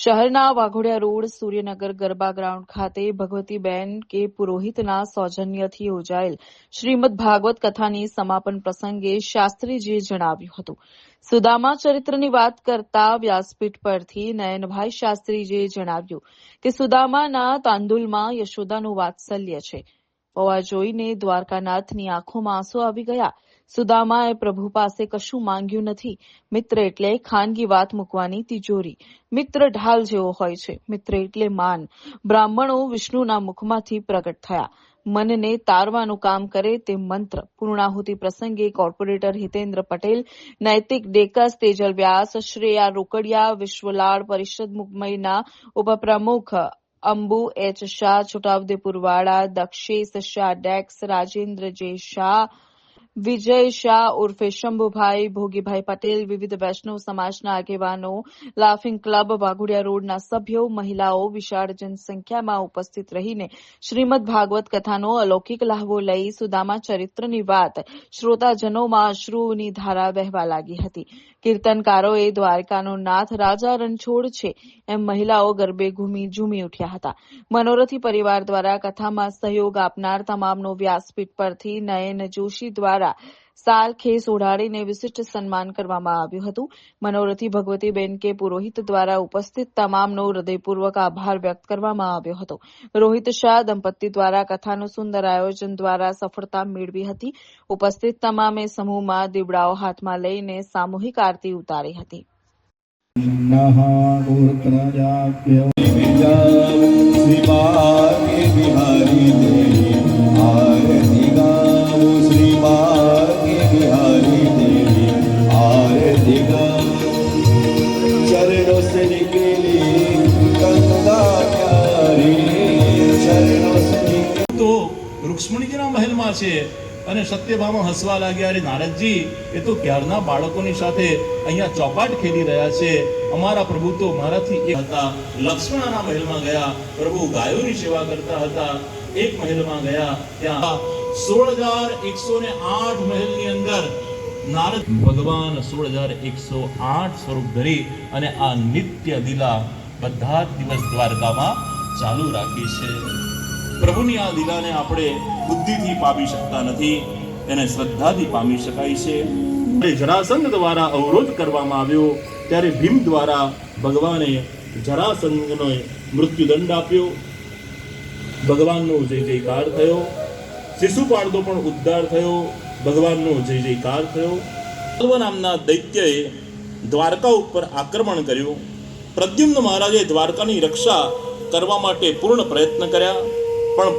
શહેરના Waghodia road, Suryanagar garba ground ખાતે ભગવતીબેન કે પુરોહિતના સૌજન્યથી યોજાયેલ શ્રીમદ ભાગવત કથાની સમાપન પ્રસંગે શાસ્ત્રીજીએ જણાવ્યું હતું. સુદામા ચરિત્રની વાત કરતા વ્યાસપીઠ પરથી નયનભાઈ શાસ્ત્રીજીએ જણાવ્યું કે સુદામાના તાંદુલમાં યશોદાનું વાત્સલ્ય છે. પૌવા જોઈને દ્વારકાનાથની આંખોમાં આંસુ આવી ગયા. સુદામાએ પ્રભુ પાસે કશું માંગ્યું નથી. મિત્ર એટલે ખાનગી વાત મૂકવાની તિજોરી. મિત્ર ઢાલ જેવો હોય છે. મિત્ર એટલે માન. બ્રાહ્મણો વિષ્ણુના મુખમાંથી પ્રગટ થયા. મનને તારવાનું કામ કરે તે મંત્ર. પૂર્ણાહુતિ પ્રસંગે કોર્પોરેટર હિતેન્દ્ર પટેલ, નૈતિક ડેકસ તેજલ વ્યાસ, શ્રેયા રોકડિયા વિશ્વલાડ પરિષદ મુંબઈના ઉપપ્રમુખ અંબુ, એચ. શાહ, છોટાઉદેપુર વાળા, દક્ષેશ શાહ, ડેક્સ, રાજેન્દ્ર જે શાહ વિજય શાહ ઉર્ફે શંભુભાઈ ભોગીભાઈ પટેલ વિવિધ વૈષ્ણવ સમાજના આગેવાનો લાફિંગ ક્લબ વાઘોડિયા રોડના સભ્યો મહિલાઓ વિશાળ જનસંખ્યામાં ઉપસ્થિત રહીને શ્રીમદ ભાગવત કથાનો અલૌકિક લહાવો લઈ સુદામા ચરિત્રની વાત શ્રોતાજનોમાં અશ્રુની ધારા વહેવા લાગી હતી કીર્તનકારોએ દ્વારકાનો નાથ રાજા રણછોડ છે એમ મહિલાઓ ગરબે ઘૂમી ઝૂમી ઉઠ્યા હતા મનોરથી પરિવાર દ્વારા કથામાં સહયોગ આપનાર તમામનો વ્યાસપીઠ પરથી નયન જોશી દ્વારા સાલ ખેસ ઓઢાડીને વિશિષ્ટ સન્માન કરવામાં આવ્યું હતું. મનોરથી ભગવતીબેન કે પુરોહિત દ્વારા ઉપસ્થિત તમામનો હૃદયપૂર્વક આભાર વ્યક્ત કરવામાં આવ્યો હતો. રોહિત શાહ દંપતી દ્વારા કથાનું સુંદર આયોજન દ્વારા સફળતા મેળવી હતી. ઉપસ્થિત તમામે સમૂહમાં દીવડાઓ હાથમાં લઈને સામૂહિક આરતી ઉતારી હતી. બિહારી રૂક્ષ્મણીજીના મહેલમાં છે. અને સત્યભામા હસવા લાગ્યા અરે નારદજી, એ તો ક્યારના બાળકોની સાથે અહીંયા ચોપાટ ખેલી રહ્યા છે. અમારા પ્રભુ તો મારાથી એક હતા. લક્ષ્મણના મહેલમાં ગયા. પ્રભુ ગાયોની સેવા કરતા હતા. એક મહેલમાં ગયા. ત્યાં સોળ હજાર એકસો ને આઠ મહેલની અંદર નારદ ભગવાન સોળ હજાર એકસો આઠ સ્વરૂપ ધરી અને આ નિત્ય લીલા બધા દિવસ દ્વારકામાં ચાલુ રાખી છે. પ્રભુની આ લીલાને આપણે બુદ્ધિથી પામી શકતા નથી, એને શ્રદ્ધાથી પામી શકાય છે. જરાસંઘ દ્વારા અવરોધ કરવામાં આવ્યો, ત્યારે ભીમ દ્વારા ભગવાને જરાસંઘનો મૃત્યુદંડ આપ્યો. ભગવાનનો જય જયકાર થયો. શિશુપાળનો પણ ઉદ્ધાર થયો. ભગવાનનો જય જયકાર થયો. સર્વ નામના દૈત્યએ દ્વારકા ઉપર આક્રમણ કર્યું. પ્રદ્યુમ્ન મહારાજે દ્વારકાની રક્ષા કરવા માટે પૂર્ણ પ્રયત્ન કર્યા. પણ